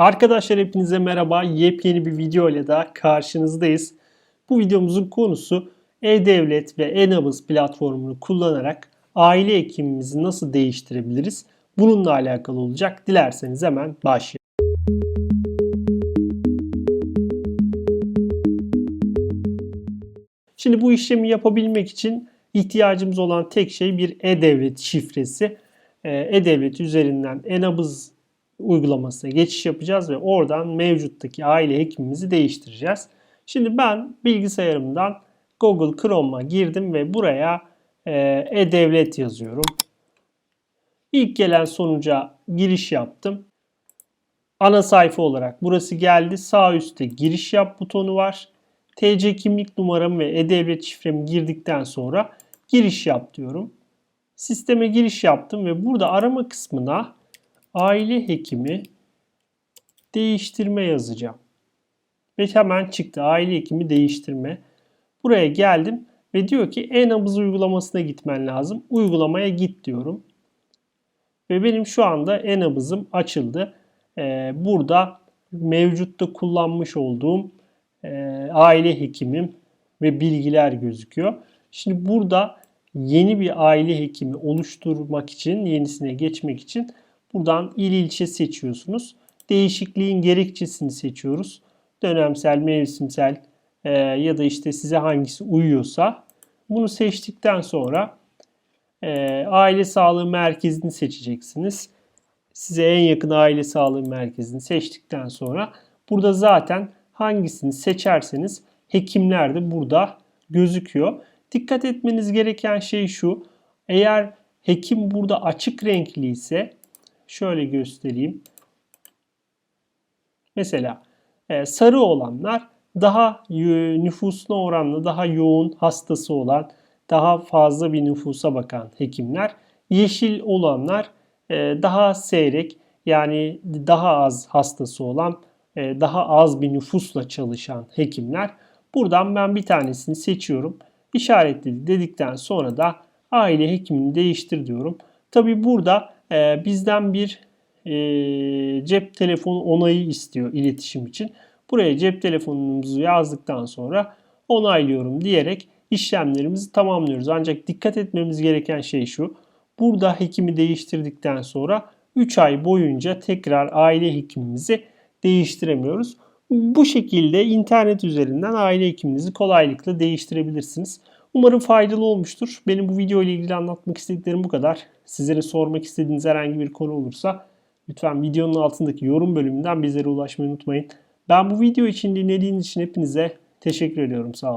Arkadaşlar hepinize merhaba. Yepyeni bir video ile daha karşınızdayız. Bu videomuzun konusu e-devlet ve e-nabız platformunu kullanarak aile hekimimizi nasıl değiştirebiliriz? Bununla alakalı olacak. Dilerseniz hemen başlayalım. Şimdi bu işlemi yapabilmek için ihtiyacımız olan tek şey bir e-devlet şifresi. Ee, E-devlet üzerinden e-nabız uygulamasına geçiş yapacağız ve oradan mevcuttaki aile hekimimizi değiştireceğiz. Şimdi ben bilgisayarımdan Google Chrome'a girdim ve buraya e, e-devlet yazıyorum. İlk gelen sonuca giriş yaptım. Ana sayfa olarak burası geldi. Sağ üstte giriş yap butonu var. TC kimlik numaramı ve e-devlet şifremi girdikten sonra giriş yap diyorum. Sisteme giriş yaptım ve burada arama kısmına aile hekimi değiştirme yazacağım. Ve hemen çıktı aile hekimi değiştirme. Buraya geldim ve diyor ki e-nabız uygulamasına gitmen lazım. Uygulamaya git diyorum. Ve benim şu anda e-nabızım açıldı. Ee, burada mevcutta kullanmış olduğum e, aile hekimim ve bilgiler gözüküyor. Şimdi burada yeni bir aile hekimi oluşturmak için, yenisine geçmek için buradan il ilçe seçiyorsunuz. Değişikliğin gerekçesini seçiyoruz. Dönemsel, mevsimsel e, ya da işte size hangisi uyuyorsa bunu seçtikten sonra e, aile sağlığı merkezini seçeceksiniz. Size en yakın aile sağlığı merkezini seçtikten sonra burada zaten hangisini seçerseniz hekimler de burada gözüküyor. Dikkat etmeniz gereken şey şu. Eğer hekim burada açık renkli ise şöyle göstereyim. Mesela e, sarı olanlar daha nüfusuna oranla daha yoğun hastası olan, daha fazla bir nüfusa bakan hekimler. Yeşil olanlar e, daha seyrek yani daha az hastası olan, e, daha az bir nüfusla çalışan hekimler. Buradan ben bir tanesini seçiyorum. İşaretledi dedikten sonra da aile hekimini değiştir diyorum. Tabi burada e, bizden bir e, cep telefonu onayı istiyor iletişim için. Buraya cep telefonumuzu yazdıktan sonra onaylıyorum diyerek işlemlerimizi tamamlıyoruz. Ancak dikkat etmemiz gereken şey şu. Burada hekimi değiştirdikten sonra 3 ay boyunca tekrar aile hekimimizi değiştiremiyoruz. Bu şekilde internet üzerinden aile hekiminizi kolaylıkla değiştirebilirsiniz. Umarım faydalı olmuştur. Benim bu video ile ilgili anlatmak istediklerim bu kadar. Sizlere sormak istediğiniz herhangi bir konu olursa lütfen videonun altındaki yorum bölümünden bizlere ulaşmayı unutmayın. Ben bu video için dinlediğiniz için hepinize teşekkür ediyorum. Sağ olun.